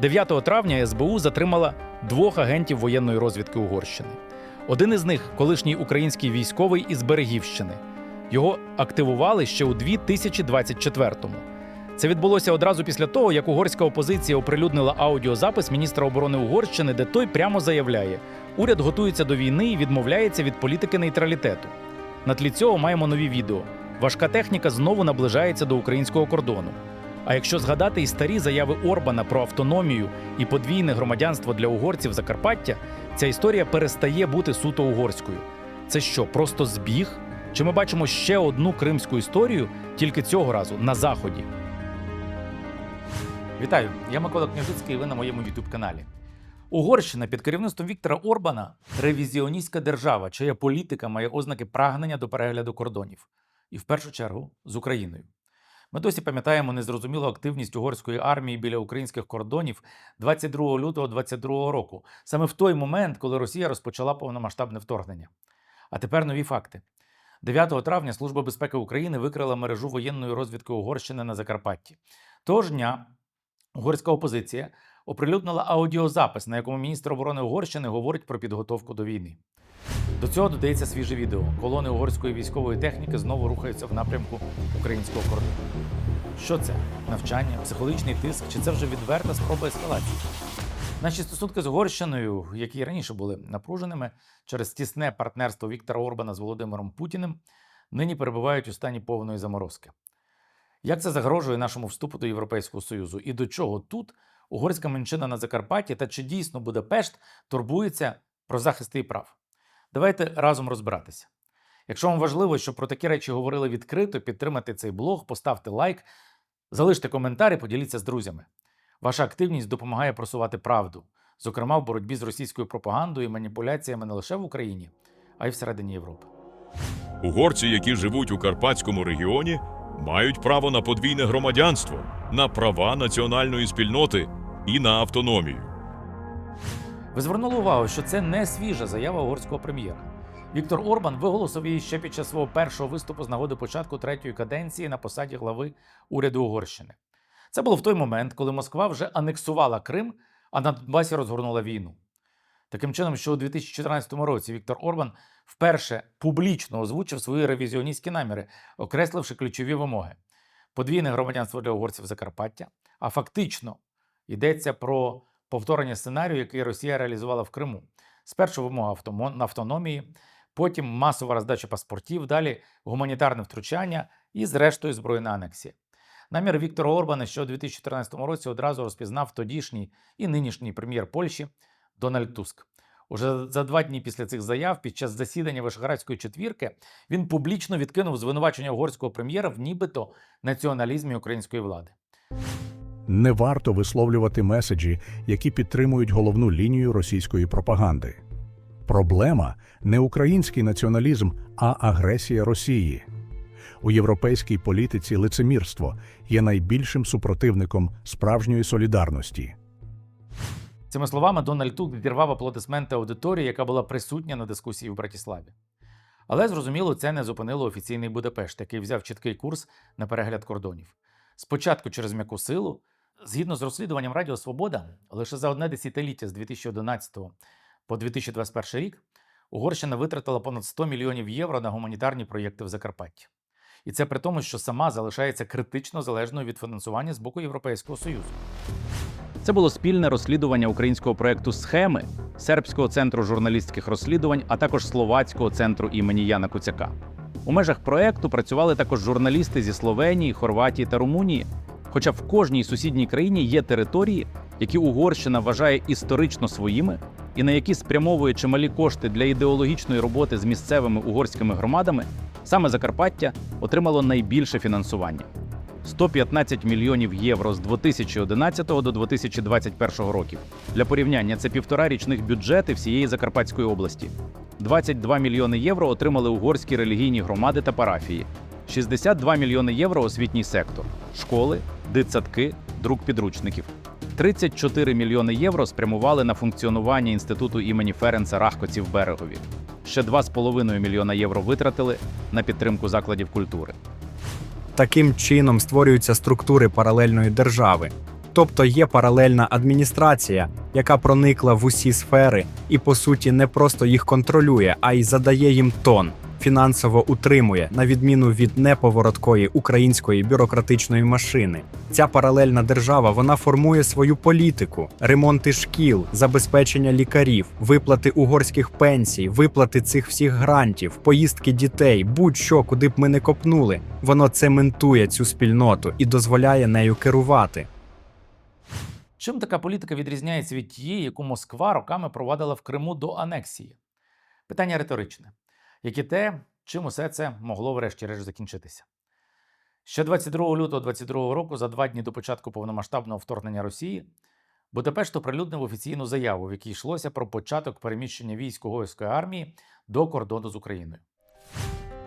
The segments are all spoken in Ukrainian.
9 травня СБУ затримала двох агентів воєнної розвідки Угорщини. Один із них колишній український військовий із Берегівщини. Його активували ще у 2024-му. Це відбулося одразу після того, як угорська опозиція оприлюднила аудіозапис міністра оборони Угорщини, де той прямо заявляє: уряд готується до війни і відмовляється від політики нейтралітету. На тлі цього маємо нові відео. Важка техніка знову наближається до українського кордону. А якщо згадати і старі заяви Орбана про автономію і подвійне громадянство для угорців Закарпаття, ця історія перестає бути суто угорською. Це що, просто збіг? Чи ми бачимо ще одну кримську історію, тільки цього разу на заході? Вітаю! Я Микола Княжицький, ви на моєму youtube каналі. Угорщина під керівництвом Віктора Орбана ревізіоністська держава, чия політика має ознаки прагнення до перегляду кордонів, і в першу чергу з Україною. Ми досі пам'ятаємо незрозумілу активність угорської армії біля українських кордонів 22 лютого 2022 року, саме в той момент, коли Росія розпочала повномасштабне вторгнення. А тепер нові факти. 9 травня Служба безпеки України викрила мережу воєнної розвідки Угорщини на Закарпатті. Того ж дня угорська опозиція оприлюднила аудіозапис, на якому міністр оборони Угорщини говорить про підготовку до війни. До цього додається свіже відео. Колони угорської військової техніки знову рухаються в напрямку українського кордону. Що це? Навчання, психологічний тиск, чи це вже відверта спроба ескалації? Наші стосунки з Угорщиною, які раніше були напруженими через тісне партнерство Віктора Орбана з Володимиром Путіним, нині перебувають у стані повної заморозки. Як це загрожує нашому вступу до Європейського Союзу? І до чого тут угорська меншина на Закарпатті та чи дійсно Будапешт турбується про захист її прав? Давайте разом розбиратися. Якщо вам важливо, щоб про такі речі говорили відкрито, підтримайте цей блог, поставте лайк, залиште коментар і поділіться з друзями. Ваша активність допомагає просувати правду, зокрема в боротьбі з російською пропагандою і маніпуляціями не лише в Україні, а й всередині Європи. Угорці, які живуть у Карпатському регіоні, мають право на подвійне громадянство, на права національної спільноти і на автономію. Ви звернули увагу, що це не свіжа заява угорського прем'єра. Віктор Орбан виголосив її ще під час свого першого виступу з нагоди початку третьої каденції на посаді глави уряду Угорщини. Це було в той момент, коли Москва вже анексувала Крим, а на Донбасі розгорнула війну. Таким чином, що у 2014 році Віктор Орбан вперше публічно озвучив свої ревізіоністські наміри, окресливши ключові вимоги: подвійне громадянство для угорців Закарпаття, а фактично йдеться про повторення сценарію, який Росія реалізувала в Криму. Спершу вимога автономії, потім масова роздача паспортів, далі гуманітарне втручання і, зрештою, збройна анексія. Намір Віктора Орбана, що у 2014 році одразу розпізнав тодішній і нинішній прем'єр Польщі Дональд Туск. Уже за два дні після цих заяв, під час засідання Вишградської четвірки, він публічно відкинув звинувачення угорського прем'єра в нібито націоналізмі української влади. Не варто висловлювати меседжі, які підтримують головну лінію російської пропаганди. Проблема не український націоналізм, а агресія Росії. У європейській політиці лицемірство є найбільшим супротивником справжньої солідарності. Цими словами Дональд Тук відірвав аплодисменти аудиторії, яка була присутня на дискусії в Братіславі. Але зрозуміло, це не зупинило офіційний Будапешт, який взяв чіткий курс на перегляд кордонів. Спочатку через м'яку силу, згідно з розслідуванням Радіо Свобода, лише за одне десятиліття з 2011 по 2021 рік Угорщина витратила понад 100 мільйонів євро на гуманітарні проєкти в Закарпатті. І це при тому, що сама залишається критично залежною від фінансування з боку Європейського Союзу. Це було спільне розслідування українського проєкту Схеми, сербського центру журналістських розслідувань, а також словацького центру імені Яна Куцяка. У межах проєкту працювали також журналісти зі Словенії, Хорватії та Румунії. Хоча в кожній сусідній країні є території, які Угорщина вважає історично своїми, і на які спрямовує чималі кошти для ідеологічної роботи з місцевими угорськими громадами, саме Закарпаття отримало найбільше фінансування. 115 мільйонів євро з 2011 до 2021 років. Для порівняння це півтора річних бюджети всієї Закарпатської області. 22 мільйони євро отримали угорські релігійні громади та парафії. 62 мільйони євро освітній сектор, школи, дитсадки, друк підручників. 34 мільйони євро спрямували на функціонування інституту імені Ференца Рахкоці в Берегові. Ще 2,5 мільйона євро витратили на підтримку закладів культури. Таким чином створюються структури паралельної держави. Тобто є паралельна адміністрація, яка проникла в усі сфери і по суті не просто їх контролює, а й задає їм тон, фінансово утримує, на відміну від неповороткої української бюрократичної машини. Ця паралельна держава вона формує свою політику, ремонти шкіл, забезпечення лікарів, виплати угорських пенсій, виплати цих всіх грантів, поїздки дітей, будь-що, куди б ми не копнули. Воно цементує цю спільноту і дозволяє нею керувати. Чим така політика відрізняється від тієї, яку Москва роками провадила в Криму до анексії? Питання риторичне, як і те, чим усе це могло врешті-решт закінчитися. Ще 22 лютого 2022 року, за два дні до початку повномасштабного вторгнення Росії, Будапешт оприлюднив офіційну заяву, в якій йшлося про початок переміщення військ угорської армії до кордону з Україною.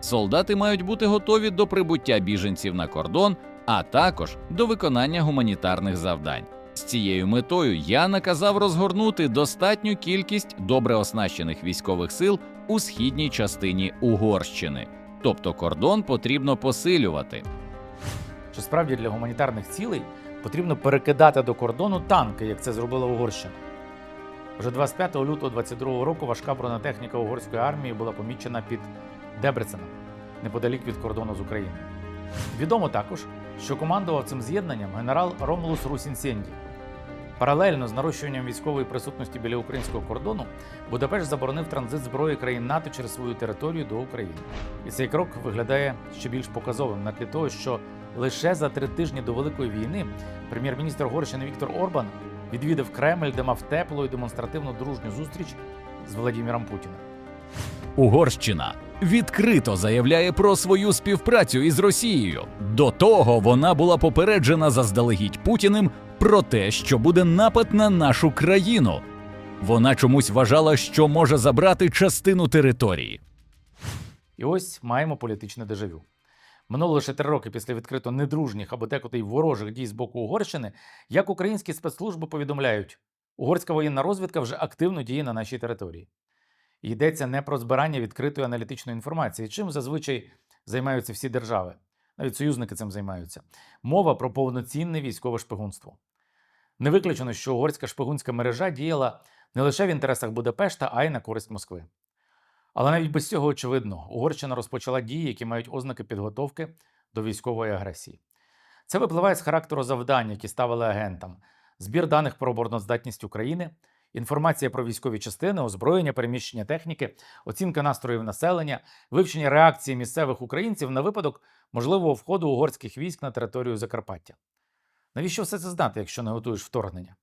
Солдати мають бути готові до прибуття біженців на кордон, а також до виконання гуманітарних завдань. З цією метою я наказав розгорнути достатню кількість добре оснащених військових сил у східній частині Угорщини. Тобто кордон потрібно посилювати. що справді для гуманітарних цілей потрібно перекидати до кордону танки, як це зробила Угорщина. Вже 25 лютого 22 року важка бронетехніка угорської армії була помічена під Дебреценом, неподалік від кордону з Україною. Відомо також, що командував цим з'єднанням генерал Ромулус Русінсенді. Паралельно з нарощуванням військової присутності біля українського кордону Будапешт заборонив транзит зброї країн НАТО через свою територію до України. І цей крок виглядає ще більш показовим на тлі того, що лише за три тижні до Великої війни прем'єр-міністр Угорщини Віктор Орбан відвідав Кремль, де мав теплу і демонстративну дружню зустріч з Владіміром Путіним. Угорщина відкрито заявляє про свою співпрацю із Росією. До того вона була попереджена заздалегідь Путіним про те, що буде напад на нашу країну. Вона чомусь вважала, що може забрати частину території. І ось маємо політичне дежавю. Минуло лише три роки після відкрито недружніх або декоти ворожих дій з боку Угорщини, як українські спецслужби повідомляють, угорська воєнна розвідка вже активно діє на нашій території. Йдеться не про збирання відкритої аналітичної інформації, чим зазвичай займаються всі держави. Навіть союзники цим займаються. Мова про повноцінне військове шпигунство. Не виключено, що угорська шпигунська мережа діяла не лише в інтересах Будапешта, а й на користь Москви. Але навіть без цього очевидно, Угорщина розпочала дії, які мають ознаки підготовки до військової агресії. Це випливає з характеру завдань, які ставили агентам: збір даних про обороноздатність України, інформація про військові частини, озброєння, переміщення техніки, оцінка настроїв населення, вивчення реакції місцевих українців на випадок можливого входу угорських військ на територію Закарпаття. Навіщо все це знати, якщо не готуєш вторгнення?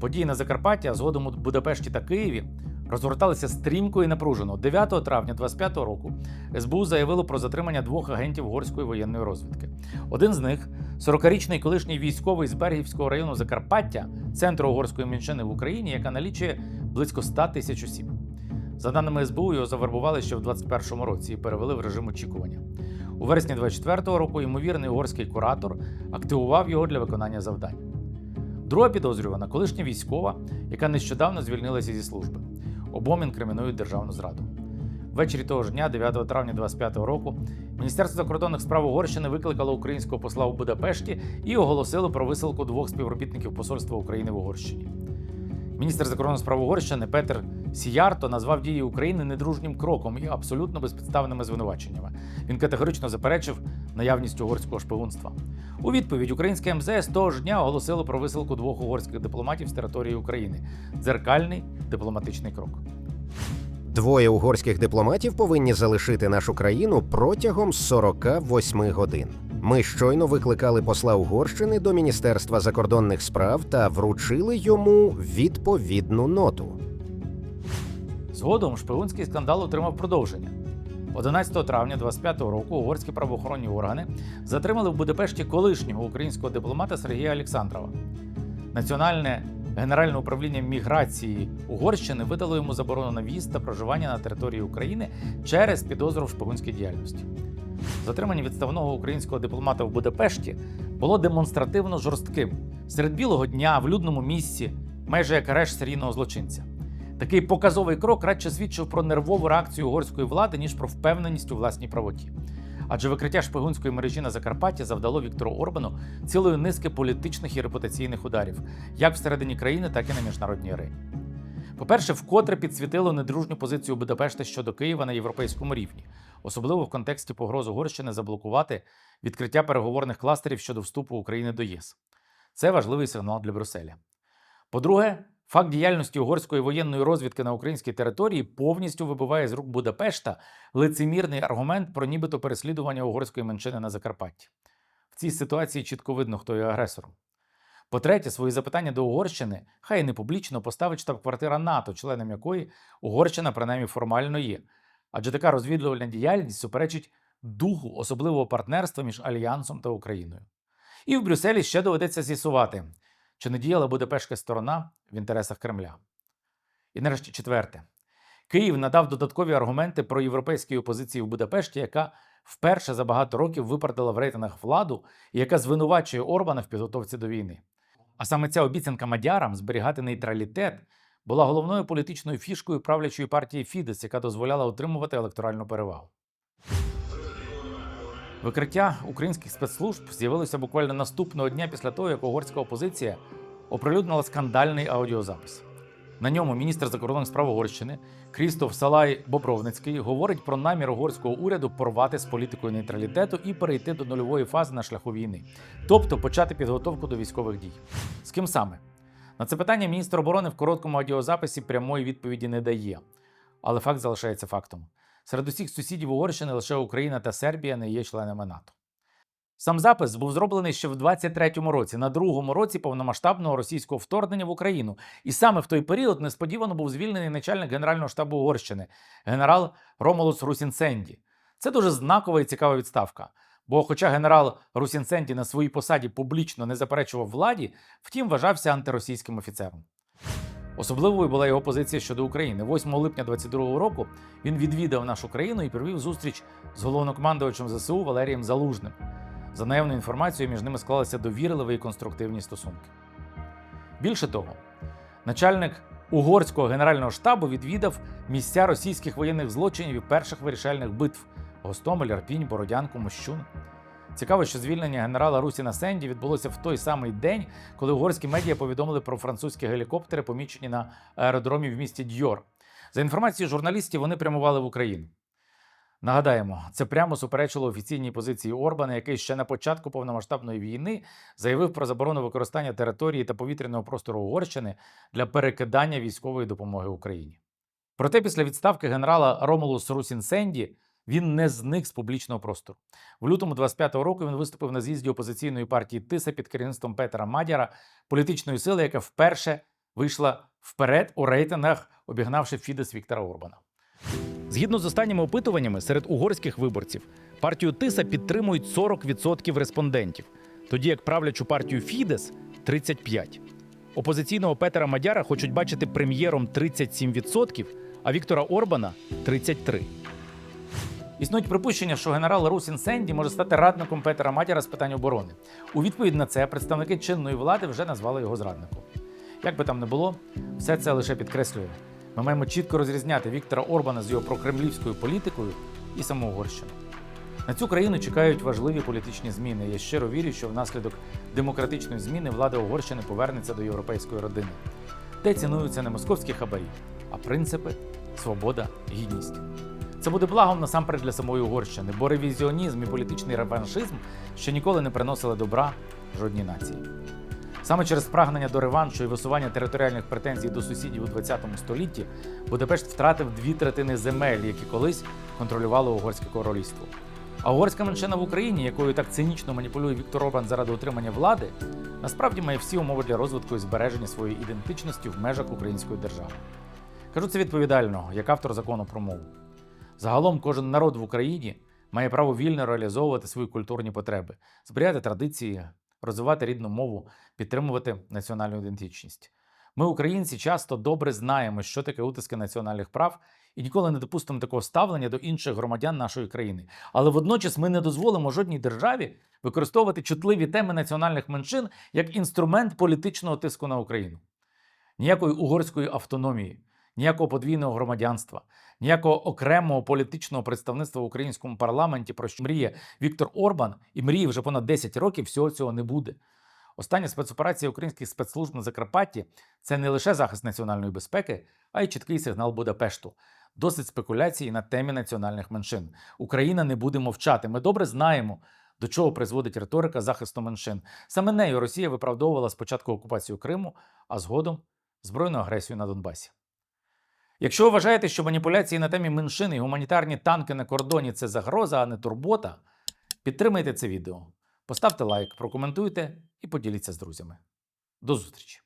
Події на Закарпаття, згодом у Будапешті та Києві розгорталися стрімко і напружено. 9 травня 2025 року СБУ заявило про затримання двох агентів угорської воєнної розвідки. Один з них 40-річний колишній військовий з Бергівського району Закарпаття, центру угорської меншини в Україні, яка налічує близько 100 тисяч осіб. За даними СБУ, його завербували ще в 2021 році і перевели в режим очікування. У вересні 2024 року ймовірний угорський куратор активував його для виконання завдань. Друга підозрювана колишня військова, яка нещодавно звільнилася зі служби. Обом інкримінують державну зраду. Ввечері того ж дня, 9 травня 2025 року, Міністерство закордонних справ Угорщини викликало українського посла у Будапешті і оголосило про висилку двох співробітників Посольства України в Угорщині. Міністр закордонних справ Угорщини Петер Сіярто назвав дії України недружнім кроком і абсолютно безпідставними звинуваченнями. Він категорично заперечив наявність угорського шпигунства. У відповідь українське МЗС того ж дня оголосило про висилку двох угорських дипломатів з території України. Дзеркальний дипломатичний крок. Двоє угорських дипломатів повинні залишити нашу країну протягом 48 годин. Ми щойно викликали посла Угорщини до Міністерства закордонних справ та вручили йому відповідну ноту. Згодом шпигунський скандал отримав продовження. 11 травня 2025 року угорські правоохоронні органи затримали в Будапешті колишнього українського дипломата Сергія Олександрова. Національне генеральне управління міграції Угорщини видало йому заборону на в'їзд та проживання на території України через підозру в шпигунській діяльності. Затримання відставного українського дипломата в Будапешті було демонстративно жорстким серед білого дня в людному місці, майже як арешт серійного злочинця. Такий показовий крок радше свідчив про нервову реакцію угорської влади, ніж про впевненість у власній правоті. Адже викриття шпигунської мережі на Закарпатті завдало Віктору Орбану цілої низки політичних і репутаційних ударів, як всередині країни, так і на міжнародній арені. По-перше, вкотре підсвітило недружню позицію Будапешта щодо Києва на європейському рівні, особливо в контексті погроз Угорщини заблокувати відкриття переговорних кластерів щодо вступу України до ЄС. Це важливий сигнал для Брюсселя. По-друге, факт діяльності угорської воєнної розвідки на українській території повністю вибиває з рук Будапешта лицемірний аргумент про нібито переслідування угорської меншини на Закарпатті. В цій ситуації чітко видно, хто є агресором. По-третє, свої запитання до Угорщини хай не публічно поставить штаб-квартира НАТО, членом якої Угорщина принаймні формально є. Адже така розвідувальна діяльність суперечить духу особливого партнерства між Альянсом та Україною. І в Брюсселі ще доведеться з'ясувати, чи не діяла Будапештська сторона в інтересах Кремля. І нарешті четверте. Київ надав додаткові аргументи про європейські опозиції в Будапешті, яка вперше за багато років виправдала в рейтингах владу і яка звинувачує Орбана в підготовці до війни. А саме ця обіцянка мадярам зберігати нейтралітет була головною політичною фішкою правлячої партії Фідес, яка дозволяла отримувати електоральну перевагу. Викриття українських спецслужб з'явилося буквально наступного дня після того, як угорська опозиція оприлюднила скандальний аудіозапис. На ньому міністр закордонних справ Угорщини Крістоф Салай Бобровницький говорить про намір угорського уряду порвати з політикою нейтралітету і перейти до нульової фази на шляху війни, тобто почати підготовку до військових дій. З ким саме? На це питання міністр оборони в короткому аудіозаписі прямої відповіді не дає, але факт залишається фактом. Серед усіх сусідів Угорщини лише Україна та Сербія не є членами НАТО. Сам запис був зроблений ще в 23-му році, на другому році повномасштабного російського вторгнення в Україну. І саме в той період несподівано був звільнений начальник Генерального штабу Угорщини, генерал Ромолус Русінсенді. Це дуже знакова і цікава відставка. Бо, хоча генерал Русінсенді на своїй посаді публічно не заперечував владі, втім вважався антиросійським офіцером. Особливою була його позиція щодо України. 8 липня 22-го року він відвідав нашу країну і провів зустріч з головнокомандувачем ЗСУ Валерієм Залужним. За наявною інформацією, між ними склалися довірливі і конструктивні стосунки. Більше того, начальник угорського генерального штабу відвідав місця російських воєнних злочинів і перших вирішальних битв Гостомель, Арпінь, Бородянку, Мощун. Цікаво, що звільнення генерала Русіна Сенді відбулося в той самий день, коли угорські медіа повідомили про французькі гелікоптери, помічені на аеродромі в місті Дьор. За інформацією журналістів, вони прямували в Україну. Нагадаємо, це прямо суперечило офіційній позиції Орбана, який ще на початку повномасштабної війни заявив про заборону використання території та повітряного простору Угорщини для перекидання військової допомоги Україні. Проте після відставки генерала Ромулус Русін Сенді він не зник з публічного простору. В лютому 25-го року він виступив на з'їзді опозиційної партії Тиса під керівництвом Петера Мадяра, політичної сили, яка вперше вийшла вперед у рейтингах, обігнавши Фідес Віктора Орбана. Згідно з останніми опитуваннями, серед угорських виборців партію Тиса підтримують 40% респондентів, тоді як правлячу партію Фідес 35%. Опозиційного Петера Мадяра хочуть бачити прем'єром 37%, а Віктора Орбана 33%. Існують припущення, що генерал Русін Сенді може стати радником Петера Мадяра з питань оборони. У відповідь на це представники чинної влади вже назвали його зрадником. Як би там не було, все це лише підкреслює. Ми маємо чітко розрізняти Віктора Орбана з його прокремлівською політикою і саму Угорщину. На цю країну чекають важливі політичні зміни. Я щиро вірю, що внаслідок демократичної зміни влада Угорщини повернеться до європейської родини, де цінуються не московські хабарі, а принципи, свобода, гідність. Це буде благом насамперед для самої Угорщини, бо ревізіонізм і політичний реваншизм ще ніколи не приносили добра жодній нації. Саме через прагнення до реваншу і висування територіальних претензій до сусідів у ХХ столітті Будапешт втратив дві третини земель, які колись контролювало угорське королівство. А угорська меншина в Україні, якою так цинічно маніпулює Віктор Орбан заради отримання влади, насправді має всі умови для розвитку і збереження своєї ідентичності в межах української держави. Кажу це відповідально, як автор закону про мову. Загалом кожен народ в Україні має право вільно реалізовувати свої культурні потреби, зберігати традиції, розвивати рідну мову, підтримувати національну ідентичність. Ми, українці, часто добре знаємо, що таке утиски національних прав, і ніколи не допустимо такого ставлення до інших громадян нашої країни. Але водночас ми не дозволимо жодній державі використовувати чутливі теми національних меншин як інструмент політичного тиску на Україну. Ніякої угорської автономії, ніякого подвійного громадянства, ніякого окремого політичного представництва в українському парламенті, про що мріє Віктор Орбан, і мріє вже понад 10 років, всього цього не буде. Остання спецоперація українських спецслужб на Закарпатті це не лише захист національної безпеки, а й чіткий сигнал Будапешту. Досить спекуляцій на темі національних меншин. Україна не буде мовчати. Ми добре знаємо, до чого призводить риторика захисту меншин. Саме нею Росія виправдовувала спочатку окупацію Криму, а згодом збройну агресію на Донбасі. Якщо ви вважаєте, що маніпуляції на темі меншин і гуманітарні танки на кордоні це загроза, а не турбота, підтримайте це відео, поставте лайк, прокоментуйте і поділіться з друзями. До зустрічі!